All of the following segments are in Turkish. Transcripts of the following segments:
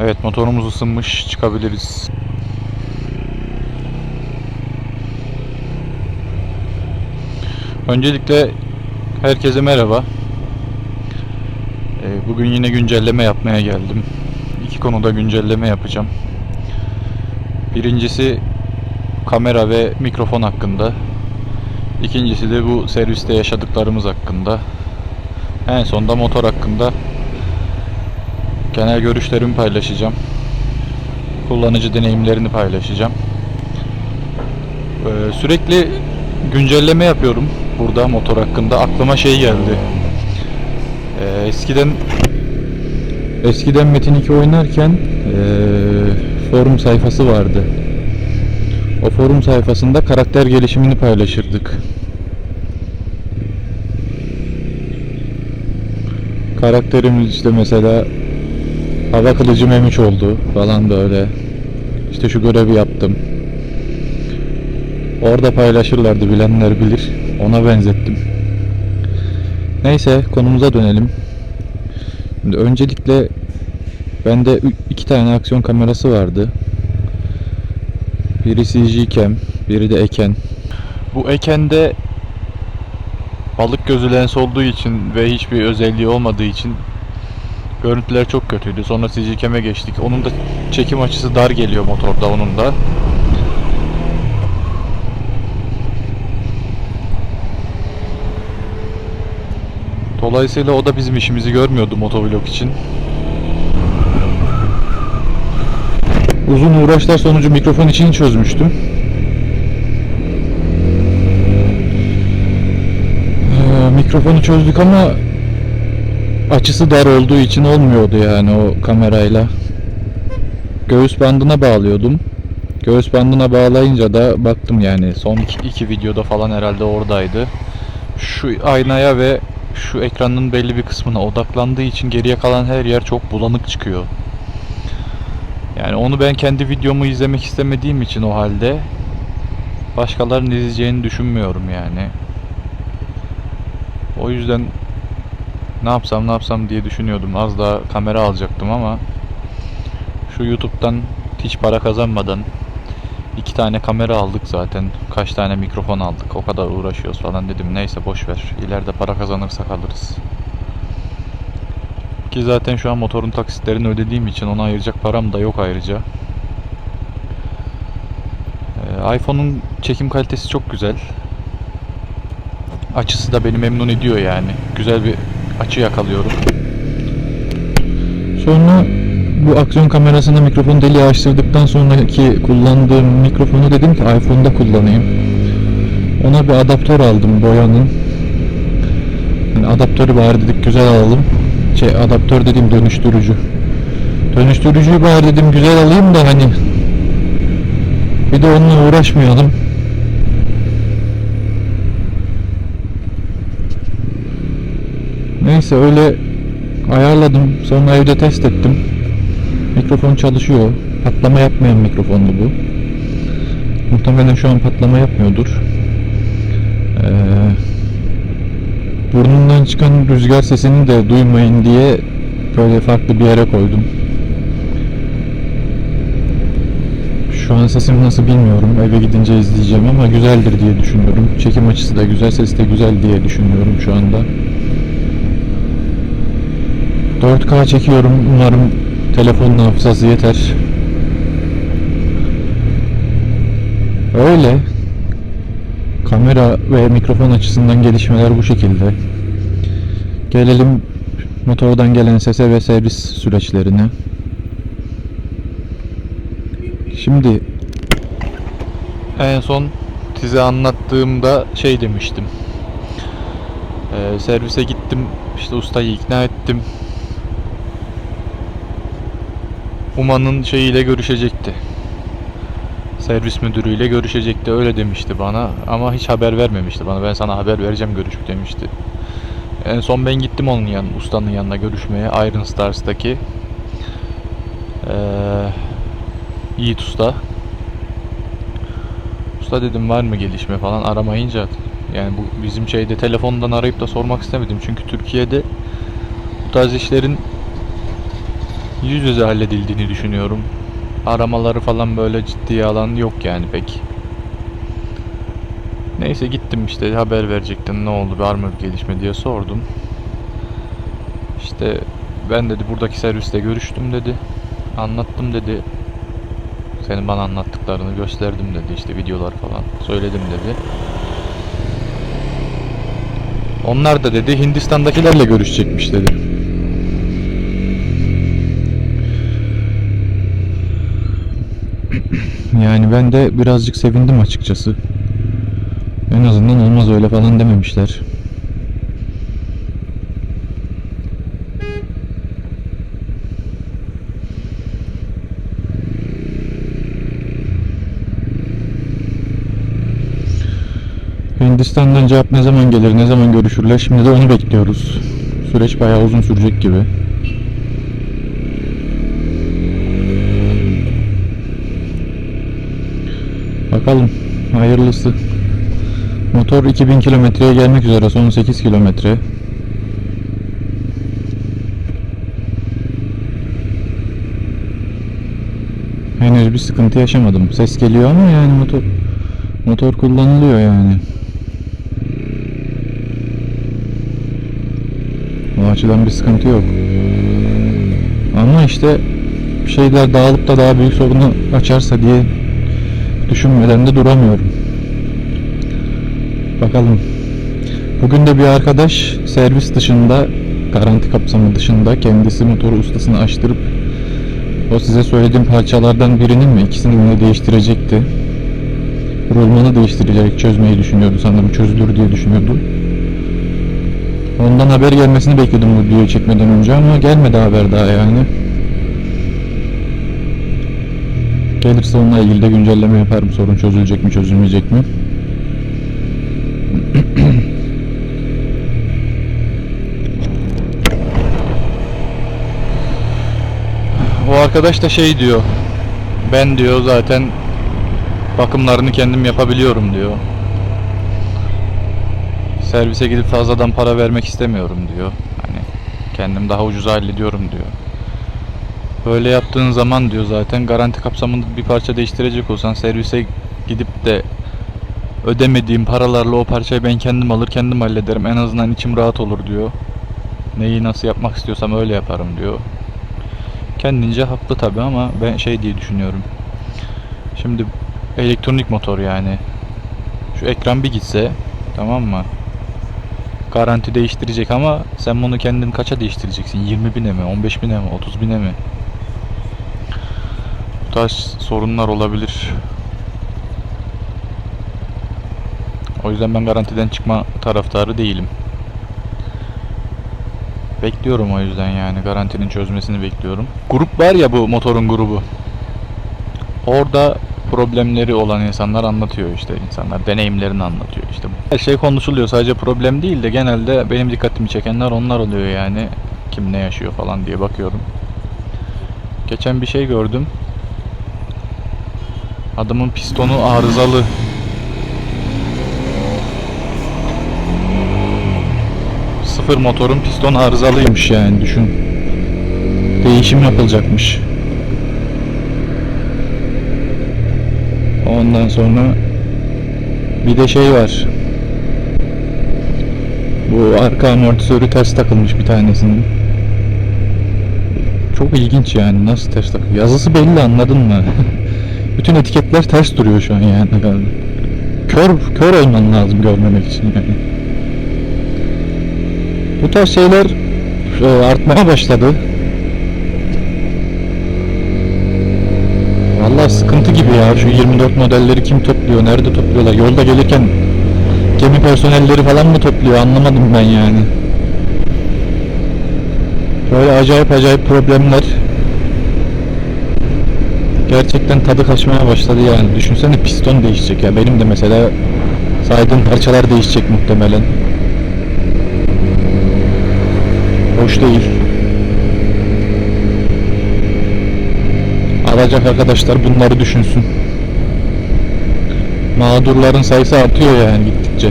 Evet motorumuz ısınmış çıkabiliriz. Öncelikle herkese merhaba. Ee, Bugün yine güncelleme yapmaya geldim. İki konuda güncelleme yapacağım. Birincisi kamera ve mikrofon hakkında. İkincisi de bu serviste yaşadıklarımız hakkında. En sonda motor hakkında genel görüşlerimi paylaşacağım. Kullanıcı deneyimlerini paylaşacağım. Ee, sürekli güncelleme yapıyorum burada motor hakkında. Aklıma şey geldi. Ee, eskiden eskiden Metin 2 oynarken ee, forum sayfası vardı. O forum sayfasında karakter gelişimini paylaşırdık. Karakterimiz işte mesela hava kılıcı memiş oldu falan böyle. İşte şu görevi yaptım. Orada paylaşırlardı bilenler bilir. Ona benzettim. Neyse konumuza dönelim. Şimdi öncelikle bende iki tane aksiyon kamerası vardı. Biri CG cam, biri de Eken. Bu Eken'de balık gözü lens olduğu için ve hiçbir özelliği olmadığı için görüntüler çok kötüydü. Sonra CG cam'e geçtik. Onun da çekim açısı dar geliyor motorda onun da. Dolayısıyla o da bizim işimizi görmüyordu motovlog için. Uzun uğraşlar sonucu mikrofon içini çözmüştüm. Ee, mikrofonu çözdük ama açısı dar olduğu için olmuyordu yani o kamerayla. Göğüs bandına bağlıyordum. Göğüs bandına bağlayınca da baktım yani son iki, videoda falan herhalde oradaydı. Şu aynaya ve şu ekranın belli bir kısmına odaklandığı için geriye kalan her yer çok bulanık çıkıyor. Yani onu ben kendi videomu izlemek istemediğim için o halde başkalarının izleyeceğini düşünmüyorum yani. O yüzden ne yapsam ne yapsam diye düşünüyordum. Az daha kamera alacaktım ama şu YouTube'dan hiç para kazanmadan iki tane kamera aldık zaten. Kaç tane mikrofon aldık. O kadar uğraşıyoruz falan dedim. Neyse boş ver. İleride para kazanırsak alırız. Ki zaten şu an motorun taksitlerini ödediğim için ona ayıracak param da yok ayrıca. Ee, iPhone'un çekim kalitesi çok güzel. Açısı da beni memnun ediyor yani. Güzel bir açı yakalıyorum. Sonra bu aksiyon kamerasına mikrofon deliği açtırdıktan sonraki kullandığım mikrofonu dedim ki iPhone'da kullanayım. Ona bir adaptör aldım boyanın. Yani adaptörü bari dedik güzel alalım. Şey adaptör dediğim dönüştürücü. Dönüştürücüyü bari dedim güzel alayım da hani bir de onunla uğraşmayalım. Neyse öyle ayarladım. Sonra evde test ettim. Mikrofon çalışıyor. Patlama yapmayan mikrofondu bu. Muhtemelen şu an patlama yapmıyordur. Ee, burnundan çıkan rüzgar sesini de duymayın diye böyle farklı bir yere koydum. Şu an sesim nasıl bilmiyorum. Eve gidince izleyeceğim ama güzeldir diye düşünüyorum. Çekim açısı da güzel, ses de güzel diye düşünüyorum şu anda. 4K çekiyorum. Umarım telefonun hafızası yeter. Öyle. Kamera ve mikrofon açısından gelişmeler bu şekilde. Gelelim motordan gelen sese ve servis süreçlerine. Şimdi en son size anlattığımda şey demiştim. Ee, servise gittim, işte ustayı ikna ettim. Uma'nın şeyiyle görüşecekti. Servis müdürüyle görüşecekti öyle demişti bana ama hiç haber vermemişti bana. Ben sana haber vereceğim görüşüp demişti. En son ben gittim onun yan, ustanın yanına görüşmeye Iron Stars'taki ee, Yiğit Usta. Usta dedim var mı gelişme falan aramayınca yani bu bizim şeyde telefondan arayıp da sormak istemedim çünkü Türkiye'de bu tarz işlerin yüz yüze halledildiğini düşünüyorum. Aramaları falan böyle ciddiye alan yok yani pek. Neyse gittim işte haber verecektim ne oldu var mı bir gelişme diye sordum. İşte ben dedi buradaki servisle görüştüm dedi. Anlattım dedi. Senin bana anlattıklarını gösterdim dedi işte videolar falan söyledim dedi. Onlar da dedi Hindistan'dakilerle görüşecekmiş dedi. Yani ben de birazcık sevindim açıkçası. En azından olmaz öyle falan dememişler. Hindistan'dan cevap ne zaman gelir, ne zaman görüşürler? Şimdi de onu bekliyoruz. Süreç bayağı uzun sürecek gibi. Bakalım, hayırlısı. Motor 2000 kilometreye gelmek üzere, son 8 kilometre. Henüz bir sıkıntı yaşamadım. Ses geliyor ama yani motor motor kullanılıyor yani. O açıdan bir sıkıntı yok. Ama işte şeyler dağılıp da daha büyük sorunu açarsa diye düşünmeden de duramıyorum. Bakalım. Bugün de bir arkadaş servis dışında, garanti kapsamı dışında kendisi motoru ustasını açtırıp o size söylediğim parçalardan birinin mi ikisini mi değiştirecekti. Rulmanı değiştirecek, çözmeyi düşünüyordu sanırım. Çözülür diye düşünüyordu. Ondan haber gelmesini bekledim bu videoyu çekmeden önce ama gelmedi haber daha yani. Gelirse onunla ilgili de güncelleme yaparım. Sorun çözülecek mi, çözülmeyecek mi? O arkadaş da şey diyor. Ben diyor zaten bakımlarını kendim yapabiliyorum diyor. Servise gidip fazladan para vermek istemiyorum diyor. Hani kendim daha ucuza hallediyorum diyor. Böyle yaptığın zaman diyor zaten garanti kapsamında bir parça değiştirecek olsan servise gidip de ödemediğim paralarla o parçayı ben kendim alır kendim hallederim. En azından içim rahat olur diyor. Neyi nasıl yapmak istiyorsam öyle yaparım diyor. Kendince haklı tabi ama ben şey diye düşünüyorum. Şimdi elektronik motor yani. Şu ekran bir gitse tamam mı? Garanti değiştirecek ama sen bunu kendin kaça değiştireceksin? 20 bine mi? 15 bine mi? 30 bine mi? Tarz sorunlar olabilir. O yüzden ben garantiden çıkma taraftarı değilim. Bekliyorum o yüzden yani garantinin çözmesini bekliyorum. Grup var ya bu motorun grubu. Orada problemleri olan insanlar anlatıyor işte insanlar deneyimlerini anlatıyor işte. Her şey konuşuluyor sadece problem değil de genelde benim dikkatimi çekenler onlar oluyor yani. Kim ne yaşıyor falan diye bakıyorum. Geçen bir şey gördüm. Adamın pistonu arızalı. Sıfır motorun piston arızalıymış yani düşün. Değişim yapılacakmış. Ondan sonra bir de şey var. Bu arka amortisörü ters takılmış bir tanesinin. Çok ilginç yani nasıl ters takıyor. Yazısı belli anladın mı? Bütün etiketler ters duruyor şu an yani. Kör, kör olman lazım görmemek için yani. Bu tarz şeyler e, artmaya başladı. Vallahi sıkıntı gibi ya. Şu 24 modelleri kim topluyor? Nerede topluyorlar? Yolda gelirken gemi personelleri falan mı topluyor? Anlamadım ben yani. Böyle acayip acayip problemler. Gerçekten tadı kaçmaya başladı yani. Düşünsene piston değişecek ya. Benim de mesela saydığım parçalar değişecek muhtemelen. Hoş değil. Alacak arkadaşlar bunları düşünsün. Mağdurların sayısı artıyor yani gittikçe.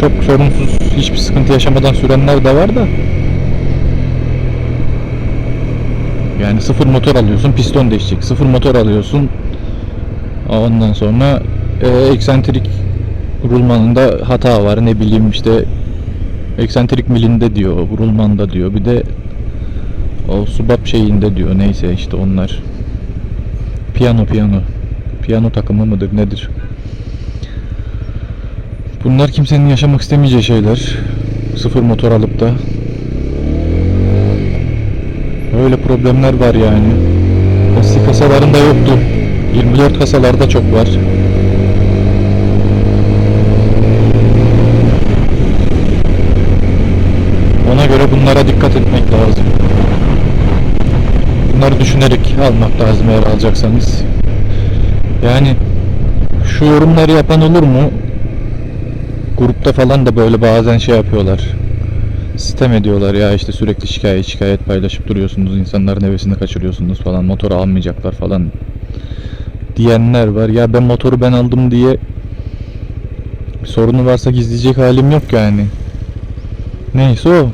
Çok sorunsuz, hiçbir sıkıntı yaşamadan sürenler de var da. Yani sıfır motor alıyorsun piston değişecek. Sıfır motor alıyorsun. Ondan sonra e, eksantrik rulmanında hata var. Ne bileyim işte eksantrik milinde diyor rulmanda diyor. Bir de o subap şeyinde diyor. Neyse işte onlar. Piyano piyano. Piyano takımı mıdır nedir? Bunlar kimsenin yaşamak istemeyeceği şeyler. Sıfır motor alıp da öyle problemler var yani. Eski kasalarında yoktu. 24 kasalarda çok var. Ona göre bunlara dikkat etmek lazım. Bunları düşünerek almak lazım eğer alacaksanız. Yani şu yorumları yapan olur mu? Grupta falan da böyle bazen şey yapıyorlar sitem ediyorlar ya işte sürekli şikayet şikayet paylaşıp duruyorsunuz insanların hevesini kaçırıyorsunuz falan motoru almayacaklar falan diyenler var. Ya ben motoru ben aldım diye sorunu varsa gizleyecek halim yok yani. Neyse o.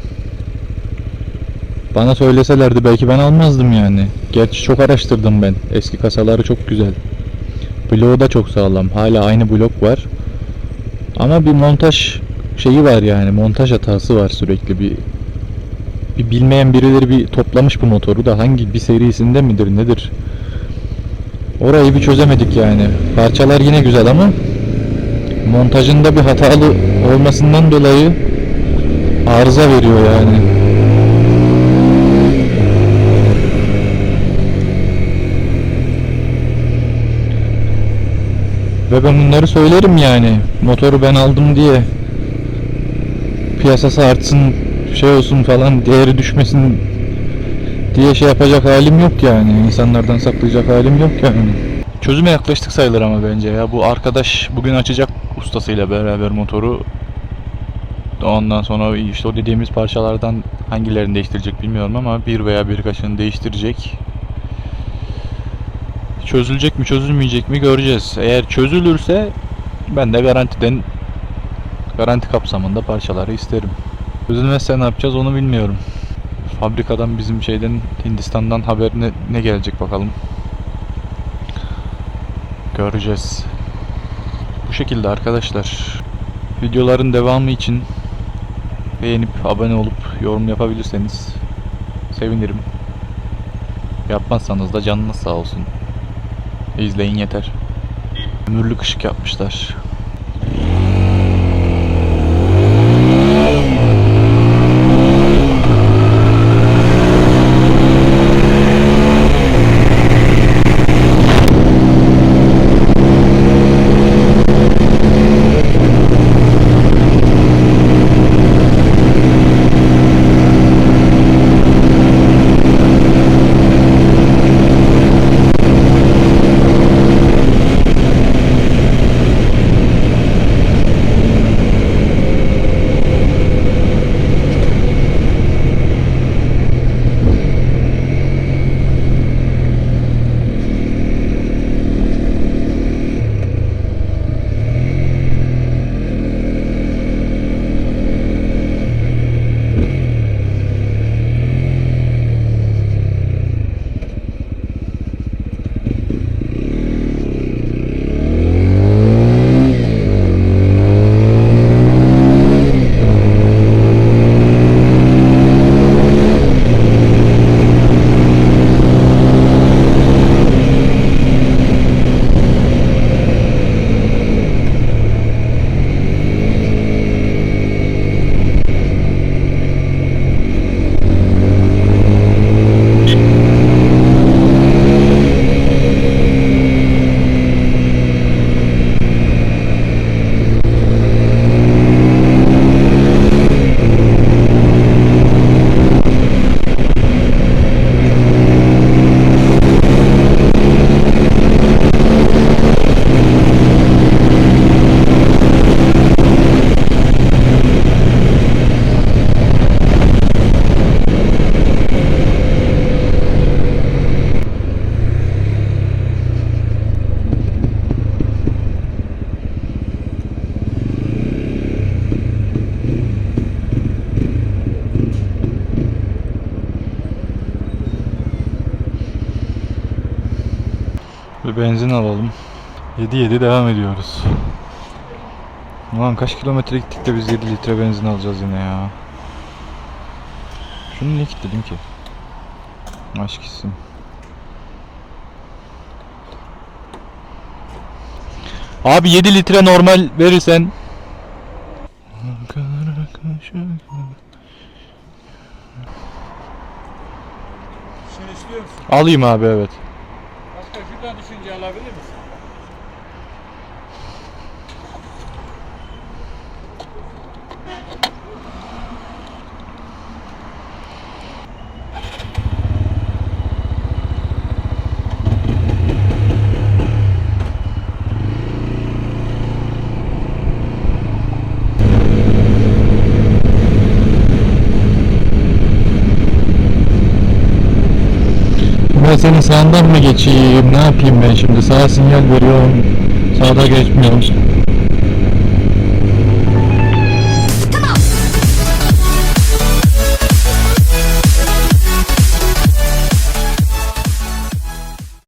Bana söyleselerdi belki ben almazdım yani. Gerçi çok araştırdım ben. Eski kasaları çok güzel. Bloğu da çok sağlam. Hala aynı blok var. Ama bir montaj şeyi var yani montaj hatası var sürekli. Bir bir bilmeyen birileri bir toplamış bu motoru da hangi bir serisinde midir nedir? Orayı bir çözemedik yani. Parçalar yine güzel ama montajında bir hatalı olmasından dolayı arıza veriyor yani. Ve ben bunları söylerim yani. Motoru ben aldım diye piyasası artsın şey olsun falan değeri düşmesin diye şey yapacak halim yok yani. İnsanlardan saklayacak halim yok yani. Çözüme yaklaştık sayılır ama bence ya. Bu arkadaş bugün açacak ustasıyla beraber motoru. Ondan sonra işte o dediğimiz parçalardan hangilerini değiştirecek bilmiyorum ama bir veya birkaçını değiştirecek. Çözülecek mi çözülmeyecek mi göreceğiz. Eğer çözülürse ben de garantiden garanti kapsamında parçaları isterim. Çözülmezse ne yapacağız onu bilmiyorum. Fabrikadan bizim şeyden Hindistan'dan haber ne, ne gelecek bakalım. Göreceğiz. Bu şekilde arkadaşlar. Videoların devamı için beğenip abone olup yorum yapabilirseniz sevinirim. Yapmazsanız da canınız sağ olsun. İzleyin yeter. Ömürlük ışık yapmışlar. Benzin alalım. 7-7 devam ediyoruz. Ulan kaç kilometre gittik de biz 7 litre benzin alacağız yine ya. Şunu niye kilitledim ki? Aşk isim. Abi 7 litre normal verirsen. Alayım abi evet. Ben senin sağından mı geçeyim? Ne yapayım ben şimdi? Sağa sinyal veriyorum. Sağda geçmiyorum.